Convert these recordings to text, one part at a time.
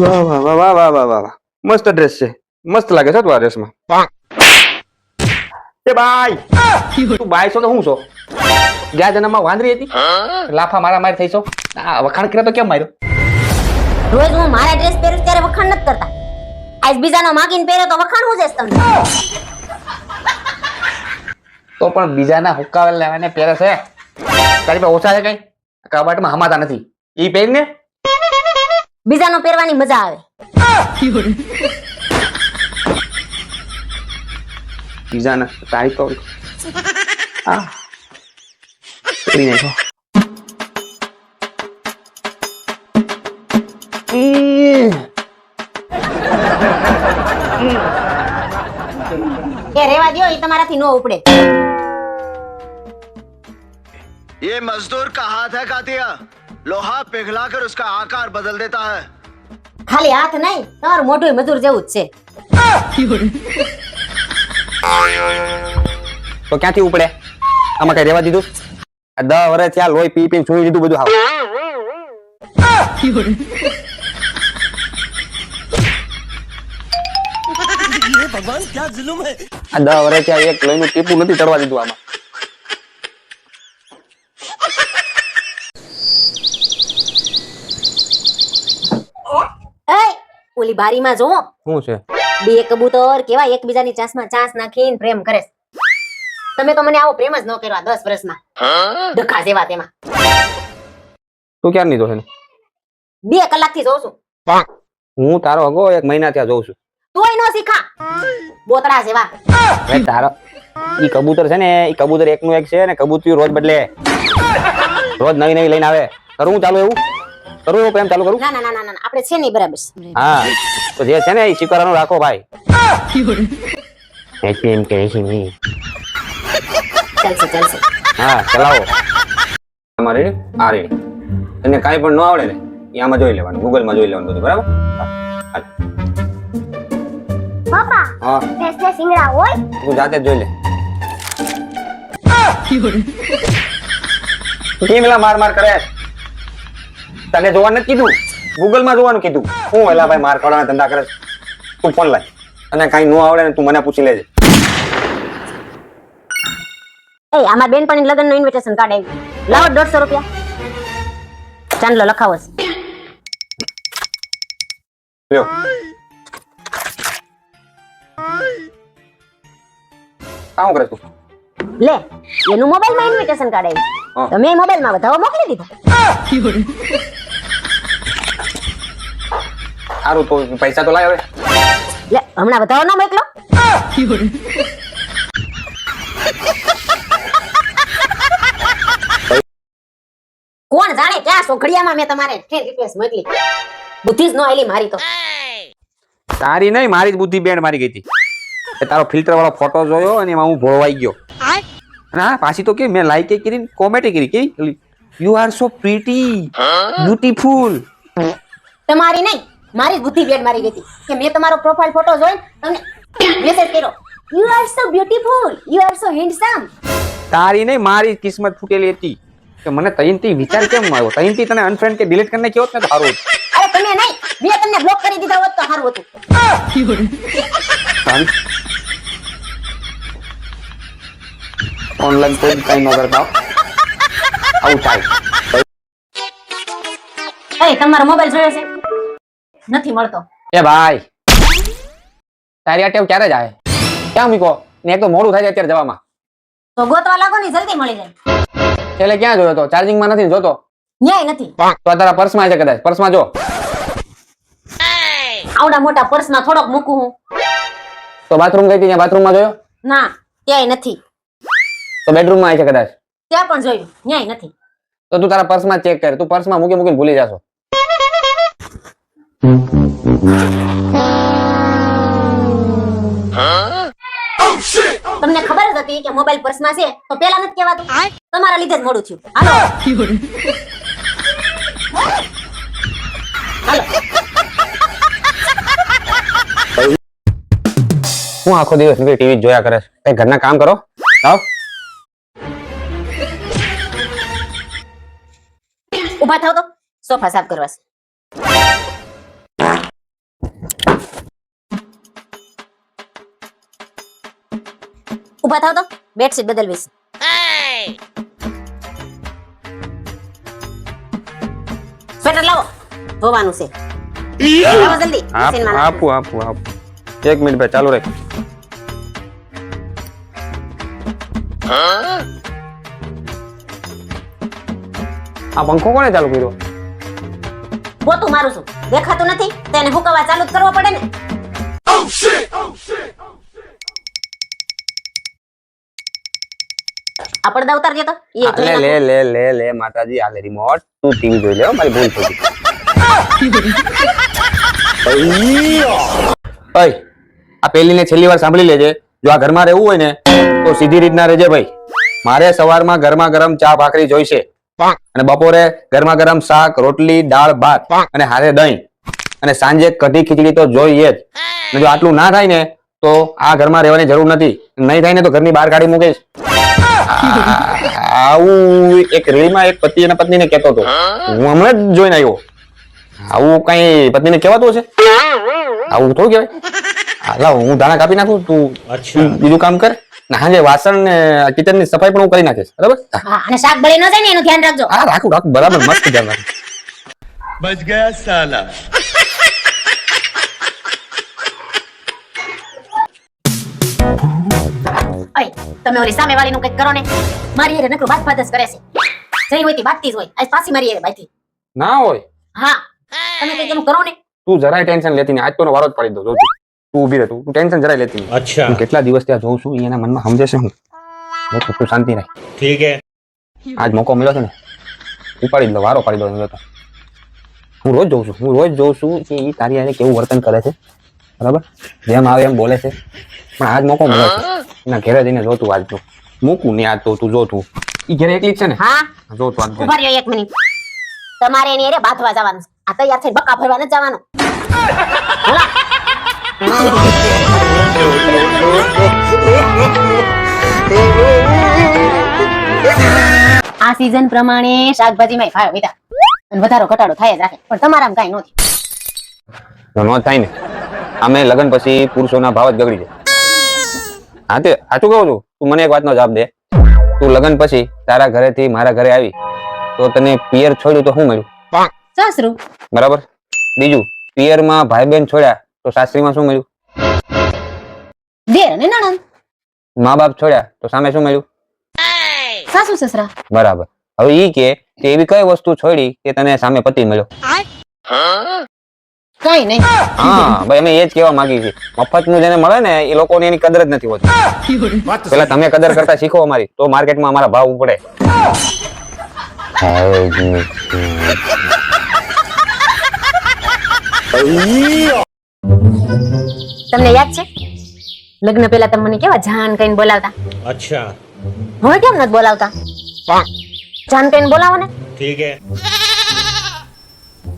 વાહ વાહ વાહ વાહ વાહ વાહ વાહ. વાહ. મસ્ત ડ્રેસ છે. મસ્ત લાગે છે તું આ ડ્રેસમાં એ બાય તું બાય છો તો હું છો? ગયા જન્મમાં વાંદરી હતી? લાફા મારા મારી થઈ છો? આ વખાણ કર્યા તો કેમ માર્યો? રોજ હું મારા ડ્રેસ પહેરું ત્યારે વખાણ નથી કરતા. આજ બીજાનો માગીને પહેર્યો તો વખાણ હું જઈશ તમને. તો પણ બીજાના હુક્કા લેવાને પહેરે છે. તારી પાસે ઓછા છે કઈ? કબાટમાં હમાતા નથી. ઈ પહેરીને? બીજાનો પહેરવાની મજા આવે બીજાના તારી તો આ પહેરી નાખો એ રેવા દ્યો એ તમારાથી નો ઉપડે ये मजदूर का हाथ है कातिया लोहा पिघलाकर उसका आकार बदल देता है ખાલી હાથ નહીં તમારું મોઢું મજૂર જેવું જ છે તો ક્યાંથી ઉપડે આમાં કઈ રેવા દીધું આ દસ વર્ષ ત્યાં લોહી પી પી છોડી દીધું બધું હાવ આ દસ વર્ષ ત્યાં એક લોહીનું ટીપું નથી ચડવા દીધું આમાં ઓલી બારીમાં જો શું છે? બે કબૂતર કેવા એકબીજાની ચાસમાં ચાસ નાખીને પ્રેમ કરે તમે તો મને આવો પ્રેમ જ ન કર્યો દસ વર્ષમાં. ડખા જેવા તેમાં. તું ક્યારની જોશે બે કલાકથી જોઉં છું. હું તારો અગો એક મહિના ત્યાં જોઉં છું. તોય નો શીખા. બોતડા જેવા. તારો ઈ કબૂતર છે ને ઈ કબૂતર એકનું એક છે ને કબૂતર રોજ બદલે. રોજ નવી નવી લઈને આવે. કરું ચાલુ એવું? કરું પ્રેમ ચાલુ કરું? ના ના ના ના આપણે છે નહીં બરાબર. હા તો જે છે ને એ સ્વીકારવાનું રાખો ભાઈ. એમ એમ કે છે નહીં ચાલશે ચાલશે. હા ચલાવો. તમારે આ રે તને કાંઈ પણ ન આવડે ને એ આમાં જોઈ લેવાનું ગૂગલમાં જોઈ લેવાનું બધું બરાબર? હા, પાપા હા. ભેંસને સિંગડા હોય. તું જાતે જ જોઈ લે. કેમ એલા માર માર કરે. તને જોવાનું નથી કીધું? ગૂગલમાં જોવાનું કીધું. હું એલા ભાઈ માર ખાવાના ધંધા કરે તું ફોન લાય. અને કાંઈ ન આવડે ને તું મને પૂછી લેજે. એ આમાં બેનપણી લગ્નનું ઇન્વિટેશન કાર્ડ આવ્યું. લાવો દોઢસો રૂપિયા. ચાંદલો લખાવો લ્યો. કામ કરે તું? લે એનું મોબાઈલમાં ઇન્વિટેશન કાર્ડ. આવ્યું તમે મોબાઈલમાં બધા મોકલી દીધો. સારું તો પૈસા તો લાય હવે. લે હમણાં બતાવો ના મોકલો કોણ જાણે ક્યાં સોખડિયામાં મેં તમારે રિક્વેસ્ટ મોકલી. બુદ્ધિ જ ન આયલી મારી તો. તારી નહીં મારી જ બુદ્ધિ બેન્ડ મારી ગઈ હતી. એ તારો ફિલ્ટર વાળો ફોટો જોયો અને એમાં હું ભોળવાઈ ગયો. અને હા પાછી તો કે મેં લાઈક કરી કોમેન્ટ કરી. કે you are so pretty beautiful તમારી નહીં. મારી બુદ્ધિ બેન મારી ગઈ કે મેં તમારો પ્રોફાઇલ ફોટો જોઈ તમને મેસેજ કર્યો. You are so beautiful you are so handsome તારી નહીં મારી કિસ્મત ફૂટેલી હતી. કે મને તઈનથી વિચાર કેમ આવ્યો? તઈનથી તને અનફ્રેન્ડ કે ડિલીટ કરીને કેવો ને સારું અરે તમે નહીં. મેં તમને બ્લોક કરી દીધા હોત તો સારું હતું. ઓનલાઈન કોઈ કઈ ન કરતા આવું થાય. તમારો મોબાઈલ જોયો છે? નથી મળતો. એ ભાઈ તારી આ ટેવ ક્યારે જાય? ક્યાં મૂકો? ને એક તો મોડું થાય છે અત્યારે જવામાં. તો ગોતવા લાગો ને જલ્દી મળી જાય. એટલે ક્યાં જોયો તો? ચાર્જિંગમાં નથી જોતો? ન્યાય નથી. તો તારા પર્સમાં છે કદાચ. પર્સમાં જો. આવડા મોટા પર્સમાં થોડોક મૂકું હું. તો બાથરૂમ ગઈ ત્યાં બાથરૂમમાં જોયો? ના ક્યાંય નથી. તો બેડરૂમમાં છે કદાચ. ત્યાં પણ જોયું. ન્યાય નથી. તો તું તારા પર્સમાં ચેક કર. તું પર્સમાં મૂકી મૂકીને ભૂલી જાશો. તમને ખબર જ હતી કે મોબાઈલ પર્સમાં છે તો પેલા નથી કહેવાતું. તમારા લીધે જ મોડું થયું. હાલો. હાલો. હું આખો દિવસ નીકળી ટીવી જોયા કરે છે. કઈ ઘરના કામ કરો? આવ. ઊભા થાવ તો. સોફા સાફ કરવા છે. ઊભા થાવ તો. બેડશીટ બદલવીશ. સ્વેટર લાવો. ધોવાનું છે. લાવો જલ્દી. મશીનમાં નાખો. આપું આપું આપું. એક મિનિટ ભાઈ ચાલુ રાખ. આ પંખો કોને ચાલુ કર્યો? પોતું મારું છું દેખાતું નથી? તેને હુકવા ચાલુ જ કરવો પડે ને. આ પડદા ઉતારજે તો લે લે લે લે લે માતાજી આ લે રિમોટ તું ટીવી જોઈ લે મારી ભૂલ થઈ ગઈ. ઓય આ પહેલી ને છેલ્લી વાર સાંભળી લેજે. જો આ ઘરમાં રહેવું હોય ને તો સીધી રીતના રહેજે ભાઈ. મારે સવારમાં ગરમા ગરમ ચા ભાખરી જોઈશે. અને બપોરે ગરમા ગરમ શાક રોટલી દાળ ભાત. અને હારે દહીં. અને સાંજે કઢી ખીચડી તો જોઈએ જ. જો આટલું ના થાય ને તો આ ઘરમાં રહેવાની જરૂર નથી. નહીં થાય ને તો ઘરની બહાર કાઢી મૂકીશ આવું એક રીલમાં એક પતિ અને પત્નીને કહેતો હતો. હું હમણાં જ જોઈને આવ્યો. આવું કઈ પત્નીને કહેવાતું છે આવું થોડું કહેવાય? હાલા હું ધાણા કાપી નાખું તું બીજું કામ કર. હાજે વાસણ ને કિચનની સફાઈ પણ હું કરી નાખીશ. બરાબર? અને શાક બળી ન થાય ને એનું ધ્યાન રાખજો. હા રાખું રાખું. બરાબર મસ્ત ધ્યાન રાખું. બચ ગયા સાલા. Ooh. ઓય તમે ઓલી સામે વાળીનું કંઈક કરો ને. મારી હેરે નકરું વાત ફાતસ કરે છે. જઈ હોય તી બાતતી હોય. આજ પાછી મારી હેરે બાતી ના હોય. હા. તમે કંઈક કરો ને. તું જરાય ટેન્શન લેતી ને આજ તો વારો જ પાડી દઉં. જો તું. ઊભી રહે. તું ટેન્શન જરાય લેતી અચ્છા. હું કેટલા દિવસ ત્યાં જોઉં છું એના મનમાં સમજે છે હું બસ તું શાંતિ રહે ઠીક હે. આજ મોકો મળ્યો છે ને ઉપાડી દો વારો પાડી દો તો. હું રોજ જોઉં છું. હું રોજ જોઉં છું કે એ તારી આને કેવું વર્તન કરે છે. બરાબર? જેમ આવે એમ બોલે છે. પણ આજ મોકો મળ્યો એના ઘેરે જઈને જોતું આજ તો. મૂકું ને આજ તો તું જોતું ઈ ઘેરે એકલી જ છે ને? હા. જોતું આજ ઊભા રહ્યો એક મિનિટ. તમારે એની હારે બાથવા જવાનું આ તૈયાર થઈને બક્કા ફરવા નથી જવાનું. આ સીઝન પ્રમાણે શાકભાજીમાં ફાયો વધ્યા અને વધારો ઘટાડો થાય જ રાખે. પણ તમારામાં કાંઈ નથી નો ન થાય ને. અમે લગ્ન પછી પુરુષોના ભાવ જ ગગડી જાય. હા તે સાચું કહું છું. તું મને એક વાતનો જવાબ દે. તું લગન પછી તારા ઘરેથી મારા ઘરે આવી તો તને પિયર છોડ્યું તો શું મળ્યું? સાસરું. બરાબર? બીજું પિયરમાં ભાઈ બહેન છોડ્યા તો સાસરીમાં શું મળ્યું? દેર અને નણંદ. મા બાપ છોડ્યા તો સામે શું મળ્યું? સાસુ સસરા. બરાબર. હવે ઈ કે તે એવી કઈ વસ્તુ છોડી કે તને સામે પતિ મળ્યો? કઈ નહીં. હા ભાઈ અમે એ જ કહેવા છે મફતનું જેને મળે ને એ લોકોની એની કદર જ નથી હોતી. પેલા તમે કદર કરતા શીખો અમારી તો માર્કેટમાં અમારા ભાવ ઉપડે. તમને યાદ છે? લગ્ન પેલા તમે મને કેવા જાન કઈને બોલાવતા? અચ્છા. હવે કેમ નથી બોલાવતા? જાન કઈને બોલાવો ને. ઠીક હે.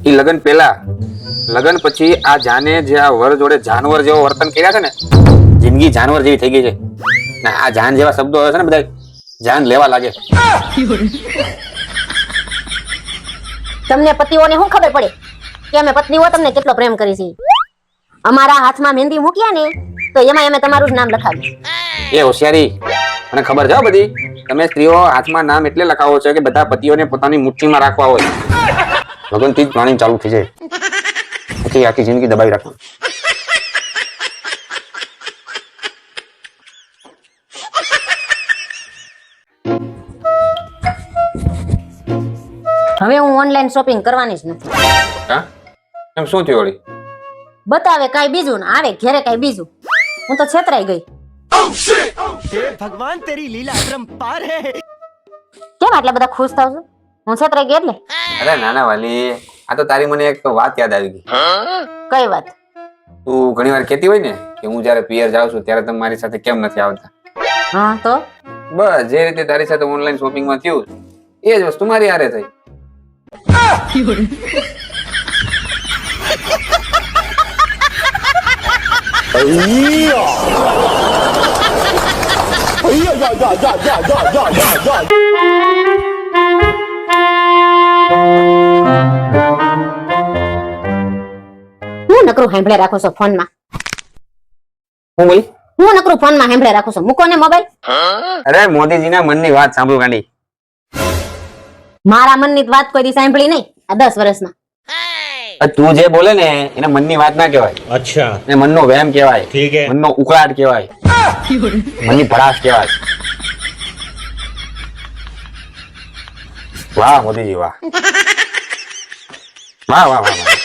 ઈ લગ્ન પહેલા. લગ્ન પછી આ જાને જે આ વર જોડે જાનવર જેવો વર્તન કર્યા છે ને જિંદગી જાનવર જેવી થઈ ગઈ છે. ને આ જાન જેવા શબ્દો આવે છે ને બધા જાન લેવા લાગે. તમને પતિઓને શું ખબર પડે? કે અમે પત્નીઓ તમને કેટલો પ્રેમ કરી છે અમારા હાથમાં મહેંદી મૂક્યા ને તો એમાં અમે તમારું જ નામ લખાવ્યું. એ હોશિયારી મને ખબર છે બધી. તમે સ્ત્રીઓ હાથમાં નામ એટલે લખાવો છો કે બધા પતિઓને પોતાની મુઠ્ઠીમાં રાખવા હોય. લગનથી જ પ્લાનિંગ ચાલુ થઈ જાય. પછી આખી જિંદગી દબાઈ રાખો હવે હું ઓનલાઈન શોપિંગ કરવાની જ નથી. હા? એમ શું થયું ઓળી બતાવે કાઈ બીજું ને આવે ઘેરે કાઈ બીજું. હું તો છેતરાઈ ગઈ. ભગવાન તેરી લીલા પાર હે. કેમ આટલા બધા ખુશ થાવ છો? હું છેતરાઈ ગઈ એટલે? અરે નાના વાલી આ તો તારી મને એક વાત યાદ આવી ગઈ. કઈ વાત? તું ઘણી વાર કહેતી હોય ને કે હું જ્યારે પિયર જાઉં છું ત્યારે તમે મારી સાથે કેમ નથી આવતા? હા તો? બસ જે રીતે તારી સાથે ઓનલાઈન શોપિંગમાં થયું એ જ વસ્તુ મારી હારે થઈ. હું નકરું સાંભળે રાખો છો ફોનમાં? હું બોલી? હું નકરું ફોનમાં સાંભળે રાખો છો? મૂકો ને મોબાઈલ અરે મોદીજીના મનની વાત સાંભળો ગાંડી. મારા મનની વાત કોઈ દી સાંભળી નહીં આ 10 વર્ષમાં. તું જે બોલે ને એને મનની વાત ના કહેવાય. અચ્છા. ને મનનો વહેમ કહેવાય. ઠીક હે. મનનો ઉકળાટ કહેવાય. મનની ભડાશ કહેવાય. વાહ મોદીજી વાહ વાહ વાહ વાહ વાહ